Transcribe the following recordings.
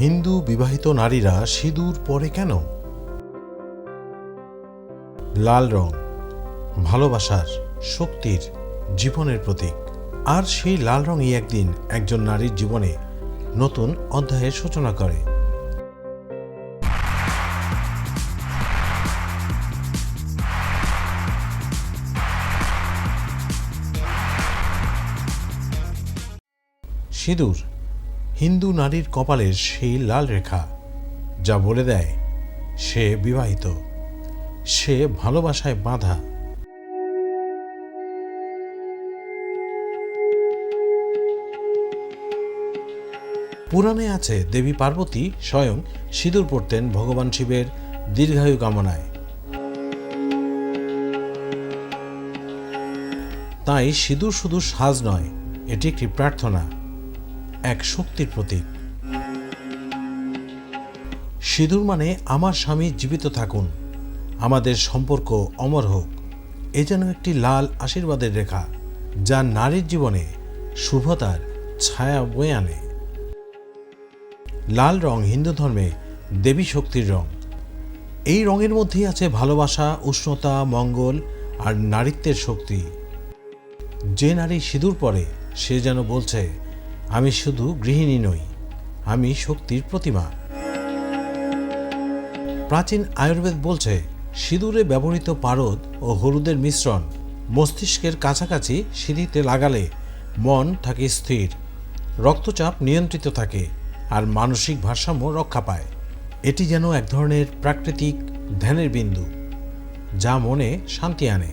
হিন্দু বিবাহিত নারীরা সিঁদুর পরে কেন? লাল রং, ভালোবাসার শক্তির জীবনের প্রতীক। আর সেই লাল রঙই একদিন একজন নারীর জীবনে নতুন অধ্যায়ের সূচনা করে। সিঁদুর হিন্দু নারীর কপালের সেই লাল রেখা যা বলে দেয়, সে বিবাহিত, সে ভালোবাসায় বাঁধা। পুরাণে আছে, দেবী পার্বতী স্বয়ং সিঁদুর পরতেন ভগবান শিবের দীর্ঘায়ু কামনায়। তাই সিঁদুর শুধু সাজ নয়, এটি একটি প্রার্থনা। এক শক্তির প্রতীক। সিঁদুর মানে আমার স্বামী জীবিত থাকুন, আমাদের সম্পর্ক অমর হোক। এ যেন একটি লাল আশীর্বাদের রেখা, যা নারীর জীবনে শুভতার ছায়া বয়ে আনে। লাল রং হিন্দু ধর্মে দেবী শক্তির রং। এই রঙের মধ্যেই আছে ভালোবাসা, উষ্ণতা, মঙ্গল আর নারীত্বের শক্তি। যে নারী সিঁদুর পরে, সে যেন বলছে আমি শুধু গৃহিণী নই, আমি শক্তির প্রতিমা। প্রাচীন আয়ুর্বেদ বলছে, সিঁদুরে ব্যবহৃত পারদ ও হলুদের মিশ্রণ মস্তিষ্কের কাছাকাছি সিঁড়িতে লাগালে মন থাকে স্থির, রক্তচাপ নিয়ন্ত্রিত থাকে আর মানসিক ভারসাম্য রক্ষা পায়। এটি যেন এক ধরনের প্রাকৃতিক ধ্যানের বিন্দু, যা মনে শান্তি আনে।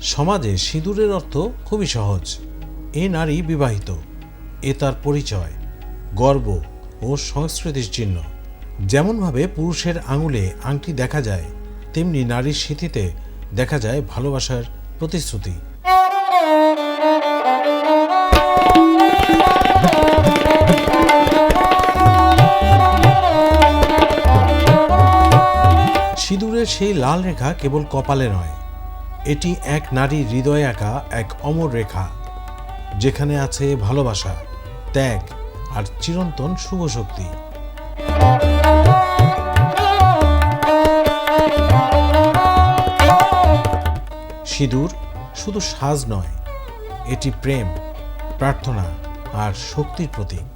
সমাজে সিঁদুরের অর্থ খুবই সহজ। এ নারী বিবাহিত। এ তার পরিচয়, গর্ব ও সংস্কৃতির চিহ্ন। যেমনভাবে পুরুষের আঙুলে আংটি দেখা যায়, তেমনি নারীর স্মৃতিতে দেখা যায় ভালোবাসার প্রতিশ্রুতি। সিঁদুরের সেই লাল রেখা কেবল কপালে নয়, এটি এক নারীর হৃদয়ে আঁকা এক অমর রেখা। যেখানে আছে ভালোবাসা, ত্যাগ আর চিরন্তন শুভ শক্তি সিঁদুর শুধু সাজ নয়, এটি প্রেম, প্রার্থনা আর শক্তির প্রতীক।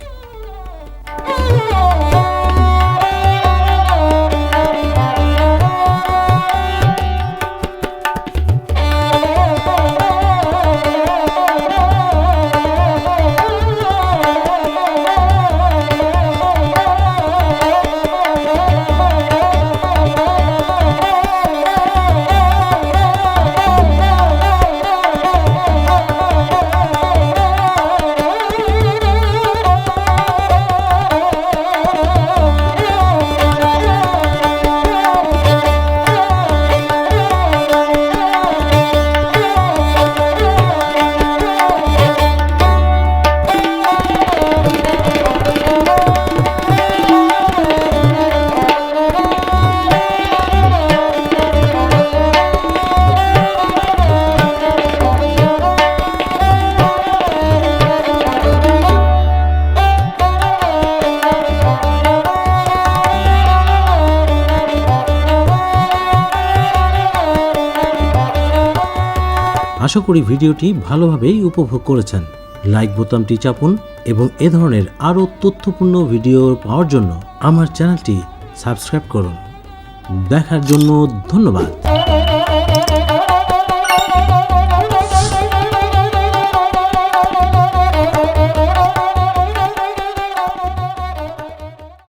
আশা করি ভিডিওটি ভালোভাবেই উপভোগ করেছেন। লাইক বোতামটি চাপুন এবং এ ধরনের আরও তথ্যপূর্ণ ভিডিও পাওয়ার জন্য আমার চ্যানেলটি সাবস্ক্রাইব করুন। দেখার জন্য ধন্যবাদ।